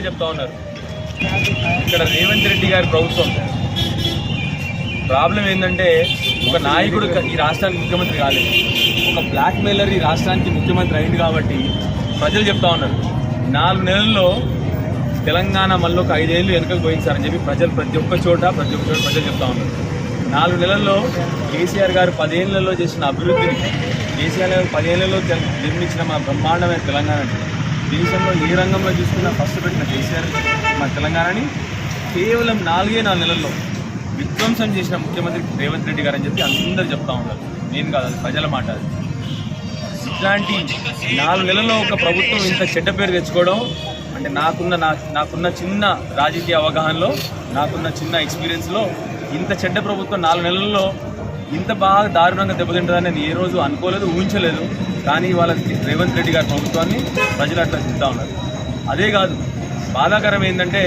ప్రజలే చెప్తా ఉన్నారు. ఇక్కడ రేవంత్ రెడ్డి గారి ప్రభుత్వం. ప్రాబ్లం ఏంటంటే ఒక నాయకుడు ఈ రాష్ట్రానికి ముఖ్యమంత్రి కాలేదు. ఒక బ్లాక్ మెయిలర్ ఈ రాష్ట్రానికి ముఖ్యమంత్రి అయింది కాబట్టి ప్రజలు చెప్తా ఉన్నారు. నాలుగు నెలల్లో తెలంగాణ మళ్ళీ ఒక ఐదేళ్ళు వెనుకకు పోయించారని చెప్పి ప్రజలు ప్రతి ఒక్క చోట ప్రతి ఒక్క చోట ప్రజలు చెప్తా ఉన్నారు. నాలుగు నెలల్లో కేసీఆర్ గారు పదేళ్ళలో చేసిన అభివృద్ధిని కేసీఆర్ గారు పదేళ్ళలో నిర్మించిన మా బ్రహ్మాండమైన తెలంగాణని దేశంలో ఏ రంగంలో చూసుకున్నా ఫస్ట్ పెట్టిన కేసీఆర్ మన తెలంగాణని కేవలం నాలుగే నాలుగు నెలల్లో విధ్వంసం చేసిన ముఖ్యమంత్రి రేవంత్ రెడ్డి గారు అని చెప్పి అందరూ చెప్తా ఉన్నారు. నేను కాదు ప్రజల మాట అది. ఇట్లాంటి నాలుగు నెలల్లో ఒక ప్రభుత్వం ఇంత చెడ్డ పేరు తెచ్చుకోవడం అంటే నాకున్న నా నాకున్న చిన్న రాజకీయ అవగాహనలో నాకున్న చిన్న ఎక్స్పీరియన్స్లో ఇంత చెడ్డ ప్రభుత్వం నాలుగు నెలల్లో ఇంత బాగా దారుణంగా దెబ్బతింటుందని నేను ఏ రోజు అనుకోలేదు ఊహించలేదు. కానీ వాళ్ళ రేవంత్ రెడ్డి గారి ప్రభుత్వాన్ని ప్రజలు అట్లా తింటా ఉన్నారు. అదే కాదు బాధాకరం ఏంటంటే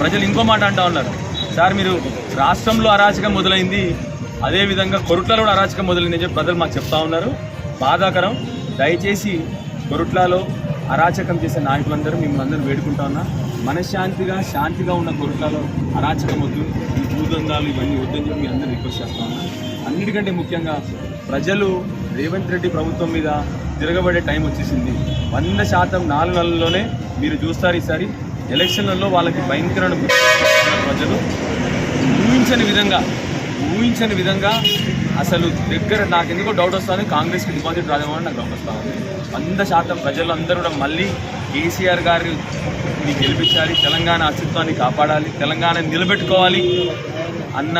ప్రజలు ఇంకో మాట అంటా ఉన్నారు. సార్ మీరు రాష్ట్రంలో అరాచకం మొదలైంది అదేవిధంగా కొరుట్లలో కూడా అరాచకం మొదలైందని చెప్పి ప్రజలు మాకు చెప్తా ఉన్నారు. బాధాకరం. దయచేసి కొరుట్లలో అరాచకం చేసే నాయకులందరూ మిమ్మల్ని అందరూ వేడుకుంటా ఉన్నా. మనశ్శాంతిగా శాంతిగా ఉన్న కొరుట్లలో అరాచకం వద్దు. ఈ భూదందాలు ఇవన్నీ వద్దని చెప్పి మీ అందరూ రిక్వెస్ట్ చేస్తా ఉన్నా. అన్నిటికంటే ముఖ్యంగా ప్రజలు రేవంత్ రెడ్డి ప్రభుత్వం మీద తిరగబడే టైం వచ్చేసింది. వంద శాతం నాలుగు నెలల్లోనే మీరు చూస్తారు ఈసారి ఎలక్షన్లలో వాళ్ళకి భయంకరమైన ప్రజలు. ఊహించని విధంగా ఊహించని విధంగా అసలు దగ్గర నాకు ఎందుకో డౌట్ వస్తుంది కాంగ్రెస్కి డిపాజిట్ రాదేమో అని నాకు డౌట్ వస్తా ఉంది వంద శాతం ప్రజలందరూ కూడా మళ్ళీ కేసీఆర్ గారిని గెలిపించాలి తెలంగాణ అస్తిత్వాన్ని కాపాడాలి తెలంగాణ నిలబెట్టుకోవాలి అన్న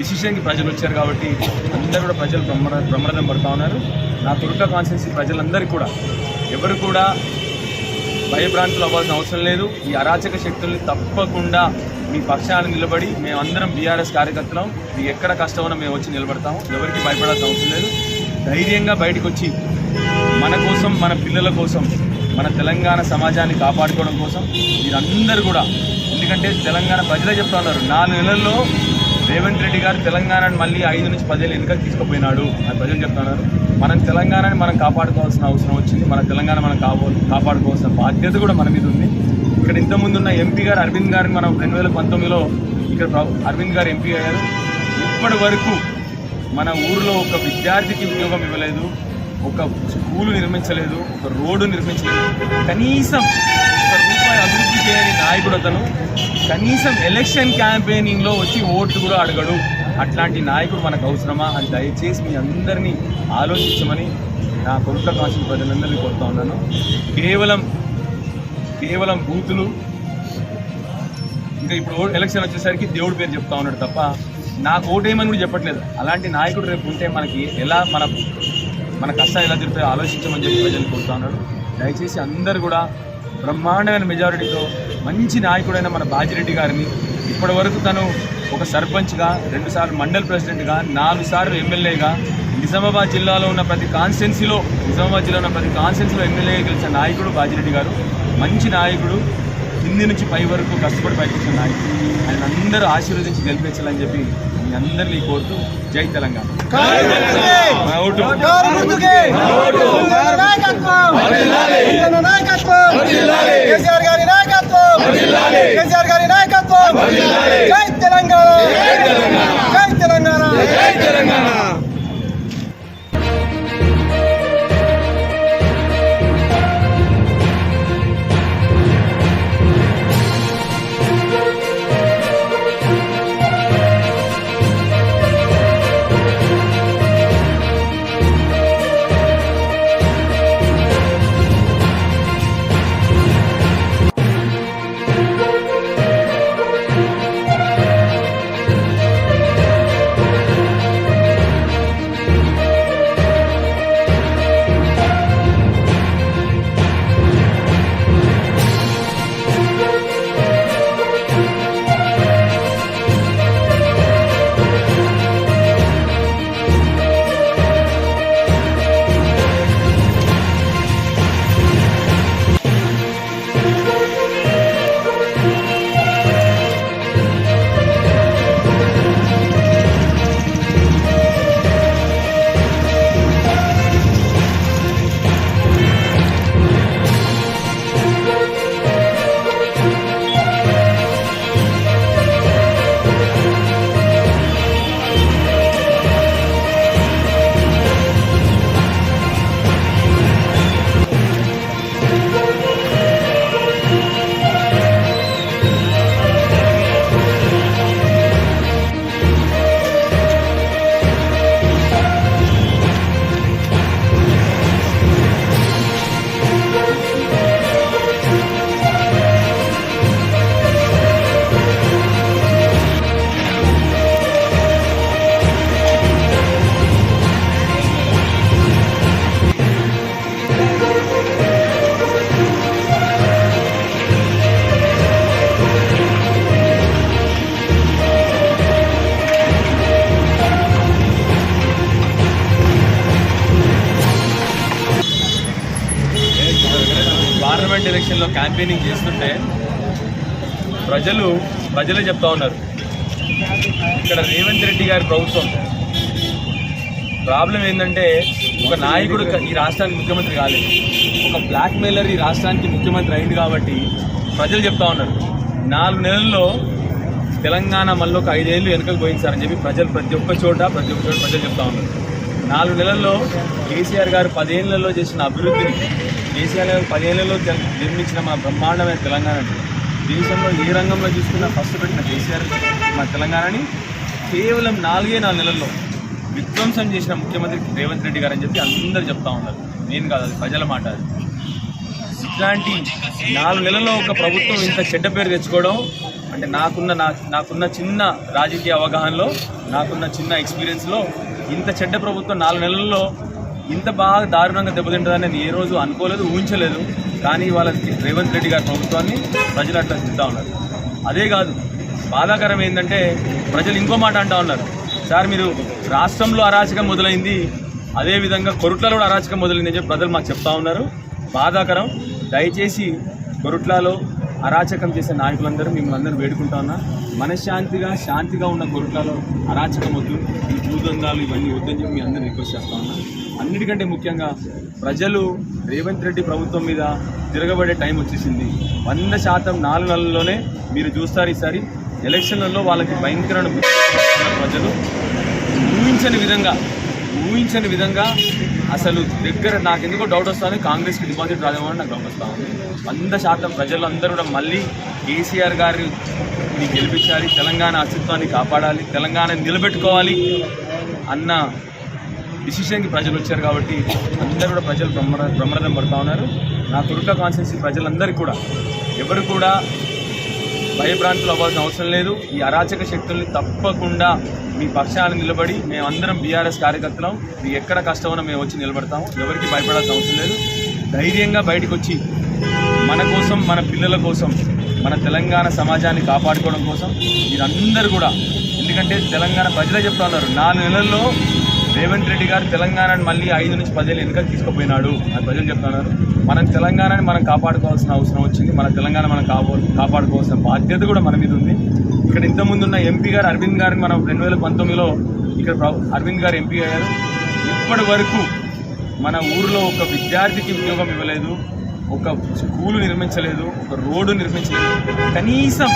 డిసిషన్కి ప్రజలు వచ్చారు కాబట్టి అందరూ కూడా ప్రజలు బ్రహ్మ బ్రహ్మరథం పడుతూ ఉన్నారు. నా తుర్క కాన్స్టిట్యూన్సీ ప్రజలందరికీ కూడా ఎవరు కూడా భయభ్రాంతులు అవ్వాల్సిన అవసరం లేదు. ఈ అరాచక శక్తుల్ని తప్పకుండా మీ పక్షాన నిలబడి మేమందరం బీఆర్ఎస్ కార్యకర్తలం. మీకు ఎక్కడ కష్టం మేము వచ్చి నిలబడతాము. ఎవరికి భయపడాల్సిన అవసరం లేదు. ధైర్యంగా బయటకు వచ్చి మన కోసం మన పిల్లల కోసం మన తెలంగాణ సమాజాన్ని కాపాడుకోవడం కోసం మీరందరూ కూడా ఎందుకంటే తెలంగాణ ప్రజలే చెప్తా ఉన్నారు నాలుగు నెలల్లో రేవంత్ రెడ్డి గారు తెలంగాణను మళ్ళీ ఐదు నుంచి పదేళ్ళు వెనుక తీసుకుపోయినాడు. అని ప్రజలు చెప్తున్నారు మనం తెలంగాణని మనం కాపాడుకోవాల్సిన అవసరం వచ్చింది మన తెలంగాణ మనం కాపో కాపాడుకోవాల్సిన బాధ్యత కూడా మన మీద ఉంది. ఇక్కడ ఇంతకుముందు ఉన్న ఎంపీ గారు అరవింద్ గారిని మనం రెండు వేల పంతొమ్మిదిలో ఇక్కడ అరవింద్ గారు ఎంపీ అయ్యారు. ఇప్పటి వరకు మన ఊరిలో ఒక విద్యార్థికి ఉద్యోగం ఇవ్వలేదు ఒక స్కూలు నిర్మించలేదు ఒక రోడ్డు నిర్మించలేదు. కనీసం రూపాయి అభివృద్ధి చేయని నాయకుడు అతను. కనీసం ఎలక్షన్ క్యాంపెయినింగ్లో వచ్చి ఓట్లు కూడా అడగడు. అట్లాంటి నాయకుడు మనకు అవసరమా? అని దయచేసి మీ అందరినీ ఆలోచించమని నా కొడుక కాసిన ప్రజలందరినీ కోరుతా ఉన్నాను. కేవలం కేవలం బూతులు. ఇంకా ఇప్పుడు ఎలక్షన్ వచ్చేసరికి దేవుడి పేరు చెప్తా ఉన్నాడు తప్ప నాకు ఓటేయమని కూడా చెప్పట్లేదు. అలాంటి నాయకుడు రేపు ఉంటే మనకి ఎలా మన మన కష్టాలు ఎలా తిరుగుతాయో ఆలోచించమని చెప్పి ప్రజలు కోరుతా ఉన్నాడు. దయచేసి అందరు కూడా బ్రహ్మాండమైన మెజారిటీతో మంచి నాయకుడైన మన బాజిరెడ్డి గారిని ఇప్పటి వరకు తను ఒక సర్పంచ్గా రెండుసార్లు మండల్ ప్రెసిడెంట్గా నాలుగు సార్లు ఎమ్మెల్యేగా నిజామాబాద్ జిల్లాలో ఉన్న ప్రతి కాన్స్టిట్యున్సీలో నిజామాబాద్ జిల్లాలో ఉన్న ప్రతి కాన్స్టిట్యున్సీలో ఎమ్మెల్యేగా గెలిచిన నాయకుడు బాజిరెడ్డి గారు. మంచి నాయకుడు కింది నుంచి పై వరకు కష్టపడి పైకి వచ్చిన నాయకుడు. ఆయన అందరూ ఆశీర్వదించి గెలిపించాలని చెప్పి మీ అందరినీ కోరుతూ జై తెలంగాణ. క్యాంపెయినింగ్ చేస్తుంటే ప్రజలు ప్రజలే చెప్తా ఉన్నారు. ఇక్కడ రేవంత్ రెడ్డి గారి ప్రభుత్వం. ప్రాబ్లం ఏంటంటే ఒక నాయకుడు ఈ రాష్ట్రానికి ముఖ్యమంత్రి కాలేదు. ఒక బ్లాక్ మెయిలర్ ఈ రాష్ట్రానికి ముఖ్యమంత్రి అయింది కాబట్టి ప్రజలు చెప్తా ఉన్నారు. నాలుగు నెలల్లో తెలంగాణ మళ్ళీ ఒక ఐదేళ్ళు వెనుకకు పోయించారని చెప్పి ప్రజలు ప్రతి ఒక్క చోట ప్రతి ఒక్క చోట ప్రజలు చెప్తా ఉన్నారు. నాలుగు నెలల్లో కేసీఆర్ గారు పదేళ్ళలో చేసిన అభివృద్ధిని కేసీఆర్ గారు పదేళ్ళలో జన్- నిర్మించిన మా బ్రహ్మాండమైన తెలంగాణ దేశంలో ఏ రంగంలో చూసుకున్నా ఫస్ట్ పెట్టిన కేసీఆర్ మా తెలంగాణని కేవలం నాలుగే నాలుగు నెలల్లో విధ్వంసం చేసిన ముఖ్యమంత్రి రేవంత్ రెడ్డి గారు అని చెప్పి అందరూ చెప్తా ఉన్నారు. నేను కాదు అది ప్రజల మాట అది. ఇట్లాంటి నాలుగు నెలల్లో ఒక ప్రభుత్వం ఇంత చెడ్డ పేరు తెచ్చుకోవడం అంటే నాకున్న నా నాకున్న చిన్న రాజకీయ అవగాహనలో నాకున్న చిన్న ఎక్స్పీరియన్స్లో ఇంత చెడ్డ ప్రభుత్వం నాలుగు నెలల్లో ఇంత బాగా దారుణంగా దెబ్బతింటుందని నేను ఏ రోజు అనుకోలేదు ఊహించలేదు. కానీ వాళ్ళ రేవంత్ రెడ్డి గారి ప్రభుత్వాన్ని ప్రజలు అట్లా తింటా ఉన్నారు. అదే కాదు బాధాకరం ఏంటంటే ప్రజలు ఇంకో మాట అంటా ఉన్నారు. సార్ మీరు రాష్ట్రంలో అరాచకం మొదలైంది అదేవిధంగా కొరుట్లలో కూడా అరాచకం మొదలైందని చెప్పి ప్రజలు మాకు చెప్తా ఉన్నారు. బాధాకరం. దయచేసి కొరుట్లలో అరాచకం చేసే నాయకులందరూ మిమ్మల్ని అందరూ వేడుకుంటా ఉన్నా. మనశ్శాంతిగా శాంతిగా ఉన్న కొరుట్లలో అరాచకం వద్దు. ఈ భూదందాలు ఇవన్నీ వద్దని చెప్పి మీ అందరూ రిక్వెస్ట్ చేస్తా ఉన్నా. అన్నిటికంటే ముఖ్యంగా ప్రజలు రేవంత్ రెడ్డి ప్రభుత్వం మీద తిరగబడే టైం వచ్చేసింది. వంద శాతం నాలుగు నెలల్లోనే మీరు చూస్తారు ఈసారి ఎలక్షన్లలో వాళ్ళకి భయంకరమైన ప్రజలు ఊహించని విధంగా ఊహించని విధంగా అసలు దగ్గర నాకు ఎందుకో డౌట్ వస్తుంది. కాంగ్రెస్కి డిపాజిట్ రాదేమో నాకు డౌట్ వస్తా ఉంది వంద శాతం ప్రజలందరూ కూడా మళ్ళీ కేసీఆర్ గారిని గెలిపించాలి తెలంగాణ అస్తిత్వాన్ని కాపాడాలి తెలంగాణని నిలబెట్టుకోవాలి అన్న డిసిషన్కి ప్రజలు వచ్చారు కాబట్టి అందరూ కూడా ప్రజలు బ్రహ్మ బ్రహ్మరథం పడుతూ ఉన్నారు. నా తురుక కాన్స్టిట్యూన్సీ ప్రజలందరికీ కూడా ఎవరు కూడా భయభ్రాంతులు అవ్వాల్సిన అవసరం లేదు. ఈ అరాచక శక్తుల్ని తప్పకుండా మీ పక్షాన్ని నిలబడి మేమందరం బీఆర్ఎస్ కార్యకర్తలం. మీకు ఎక్కడ కష్టమైనా మేము వచ్చి నిలబడతాము. ఎవరికి భయపడాల్సిన అవసరం లేదు. ధైర్యంగా బయటకు వచ్చి మన కోసం మన పిల్లల కోసం మన తెలంగాణ సమాజాన్ని కాపాడుకోవడం కోసం మీరందరూ కూడా ఎందుకంటే తెలంగాణ ప్రజలే చెప్తా ఉన్నారు నాలుగు నెలల్లో రేవంత్ రెడ్డి గారు తెలంగాణని మళ్ళీ ఐదు నుంచి పదేళ్ళు వెనుక తీసుకుపోయినాడు. అని ప్రజలు చెప్తున్నారు మనం తెలంగాణని మనం కాపాడుకోవాల్సిన అవసరం వచ్చింది మన తెలంగాణ మనం కాపా కాపాడుకోవాల్సిన బాధ్యత కూడా మన మీద ఉంది. ఇక్కడ ఇంతకుముందు ఉన్న ఎంపీ గారు అరవింద్ గారిని మనం రెండు వేల పంతొమ్మిదిలో ఇక్కడ అరవింద్ గారు ఎంపీ అయ్యారు. ఇప్పటి వరకు మన ఊరిలో ఒక విద్యార్థికి ఉద్యోగం ఇవ్వలేదు ఒక స్కూలు నిర్మించలేదు ఒక రోడ్డు నిర్మించలేదు. కనీసం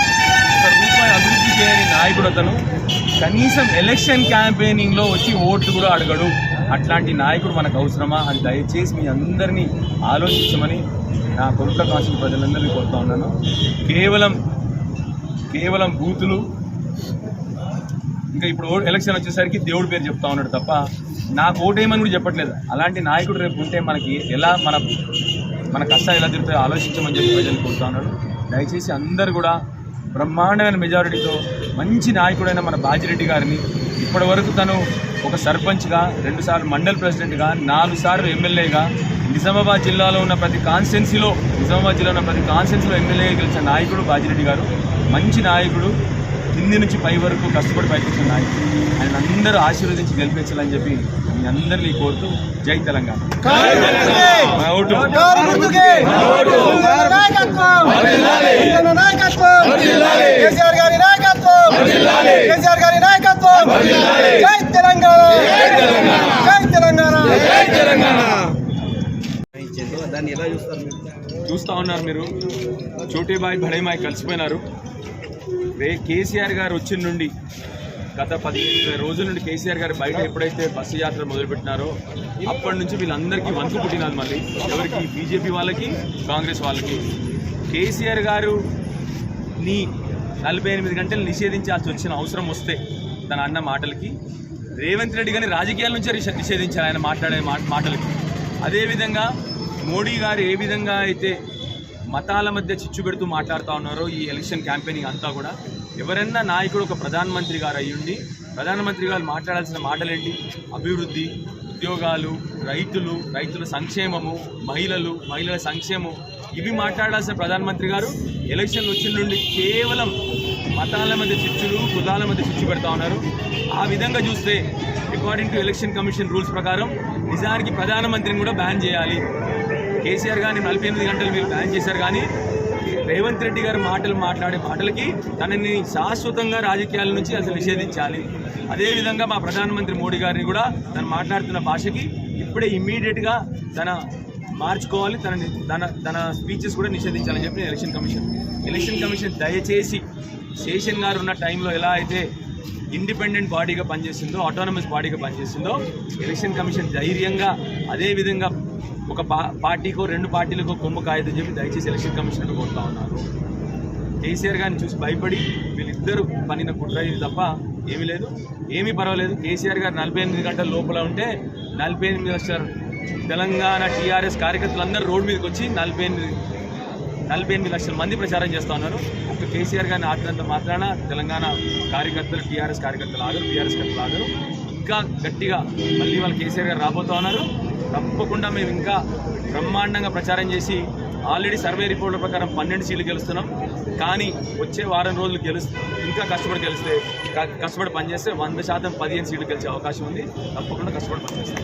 రూపాయి అభివృద్ధి చేయని నాయకుడు అతను కనీసం ఎలక్షన్ క్యాంపెయినింగ్లో వచ్చి ఓట్లు కూడా అడగడు. అట్లాంటి నాయకుడు మనకు అవసరమా? అని దయచేసి మీ అందరినీ ఆలోచించమని నా కొరుట కాసిన ప్రజలందరినీ కోరుతా ఉన్నాను. కేవలం కేవలం బూతులు. ఇంకా ఇప్పుడు ఎలక్షన్ వచ్చేసరికి దేవుడి పేరు చెప్తా ఉన్నాడు తప్ప నాకు ఓటేయమని కూడా చెప్పట్లేదు. అలాంటి నాయకుడు రేపు ఉంటే మనకి ఎలా మన మన కష్టాలు ఎలా తిరుగుతాయో ఆలోచించమని చెప్పి ప్రజలు కోరుతా ఉన్నాడు. దయచేసి అందరు కూడా బ్రహ్మాండమైన మెజారిటీతో మంచి నాయకుడైన మన బాజిరెడ్డి గారిని ఇప్పటి వరకు తను ఒక సర్పంచ్గా రెండుసార్లు మండల్ ప్రెసిడెంట్గా నాలుగు సార్లు ఎమ్మెల్యేగా నిజామాబాద్ జిల్లాలో ఉన్న ప్రతి కాన్స్టిట్యున్సీలో నిజామాబాద్ జిల్లాలో ఉన్న ప్రతి కాన్స్టిట్యున్సీలో ఎమ్మెల్యేగా గెలిచిన నాయకుడు బాజిరెడ్డి గారు. మంచి నాయకుడు. కింది నుంచి పై వరకు కష్టపడి పైకి వచ్చిన నాయకుడు ఆయన అందరూ ఆశీర్వదించి గెలిపించాలని చెప్పి మీ అందరినీ కోరుతూ జై తెలంగాణ. మా ఓటు. డోర్ గుర్తుకే జన నాయకత్వం! జన నాయకత్వం! కేసీఆర్ గారి నాయకత్వం! కేసీఆర్ గారి నాయకత్వం! జై తెలంగాణ. జై తెలంగాణ! దాన్ని ఎలా చూస్తారు మీరు? చూస్తా ఉన్నారు మీరు. చోటీబాయి బడేమాయి కలిసిపోయినారు. రే కేసీఆర్ గారు వచ్చిన నుండి గత పదిహేను రోజుల నుండి కేసీఆర్ గారు బయట ఎప్పుడైతే బస్సు యాత్ర మొదలుపెట్టినారో అప్పటి నుంచి వీళ్ళందరికీ వంతు పుట్టినది మళ్ళీ. ఎవరికి? బీజేపీ వాళ్ళకి కాంగ్రెస్ వాళ్ళకి. కేసీఆర్ గారు నీ నలభై ఎనిమిది గంటలు నిషేధించాల్సి వచ్చిన అవసరం వస్తే తన అన్న మాటలకి రేవంత్ రెడ్డి గారిని రాజకీయాల నుంచే నిషేధించారు ఆయన మాట్లాడే మాటలకి. అదేవిధంగా మోడీ గారు ఏ విధంగా అయితే మతాల మధ్య చిచ్చు పెడుతూ మాట్లాడుతూ ఉన్నారో ఈ ఎలక్షన్ క్యాంపెయినింగ్ అంతా కూడా. ఎవరైనా నాయకుడు ఒక ప్రధానమంత్రి గారు అయ్యుండి ప్రధానమంత్రి గారు మాట్లాడాల్సిన మాటలేంటి? అభివృద్ధి ఉద్యోగాలు రైతులు రైతుల సంక్షేమము మహిళలు మహిళల సంక్షేమం ఇవి మాట్లాడాల్సిన ప్రధానమంత్రి గారు ఎలక్షన్లు వచ్చిన నుండి కేవలం మతాల మధ్య చిచ్చులు కులాల మధ్య చిచ్చు పెడతా ఉన్నారు. ఆ విధంగా చూస్తే according to election commission rules ప్రకారం నిజానికి ప్రధానమంత్రిని కూడా బ్యాన్ చేయాలి. కేసీఆర్ గారిని నలభై ఎనిమిది గంటలు మీరు ప్లాన్ చేశారు కానీ రేవంత్ రెడ్డి గారు మాటలు మాట్లాడే మాటలకి తనని శాశ్వతంగా రాజకీయాల నుంచి అసలు నిషేధించాలి. అదేవిధంగా మా ప్రధానమంత్రి మోడీ గారిని కూడా తను మాట్లాడుతున్న భాషకి ఇప్పుడే ఇమ్మీడియట్గా తన మార్చుకోవాలి తనని తన తన స్పీచెస్ కూడా నిషేధించాలని చెప్పి ఎలక్షన్ కమిషన్ ఎలక్షన్ కమిషన్ దయచేసి శేషన్ గారు ఉన్న టైంలో ఎలా అయితే ఇండిపెండెంట్ బాడీగా పనిచేస్తుందో ఆటోనమస్ బాడీగా పనిచేస్తుందో ఎలక్షన్ కమిషన్ ధైర్యంగా అదేవిధంగా ఒక పా పార్టీకో రెండు పార్టీలకో కొమ్ము కాయదని చెప్పి దయచేసి ఎలక్షన్ కమిషన్ కోరుతా ఉన్నారు. కేసీఆర్ గారిని చూసి భయపడి వీళ్ళిద్దరు పనిన కుట్ర ఇది తప్ప ఏమీ లేదు. ఏమీ పర్వాలేదు. కేసీఆర్ గారు నలభై ఎనిమిది గంటల లోపల ఉంటే నలభై ఎనిమిది లక్షల తెలంగాణ టీఆర్ఎస్ కార్యకర్తలందరూ రోడ్డు మీదకి వచ్చి నలభై ఎనిమిది నలభై ఎనిమిది లక్షల మంది ప్రచారం చేస్తూ ఉన్నారు. ఒక కేసీఆర్ గారిని ఆడినంత మాత్రాన తెలంగాణ కార్యకర్తలు టీఆర్ఎస్ కార్యకర్తలు ఆగరు టీఆర్ఎస్ కర్తలు ఆగరు. ఇంకా గట్టిగా మళ్ళీ వాళ్ళు కేసీఆర్ గారు రాబోతూ ఉన్నారు. తప్పకుండా మేము ఇంకా బ్రహ్మాండంగా ప్రచారం చేసి ఆల్రెడీ సర్వే రిపోర్ట్ల ప్రకారం పన్నెండు సీట్లు గెలుస్తున్నాం. కానీ వచ్చే వారం రోజులు గెలుస్తు ఇంకా కష్టపడి గెలిస్తే కష్టపడి పనిచేస్తే వంద శాతం పదిహేను సీట్లు గెలిచే అవకాశం ఉంది. తప్పకుండా కష్టపడి పనిచేస్తాం.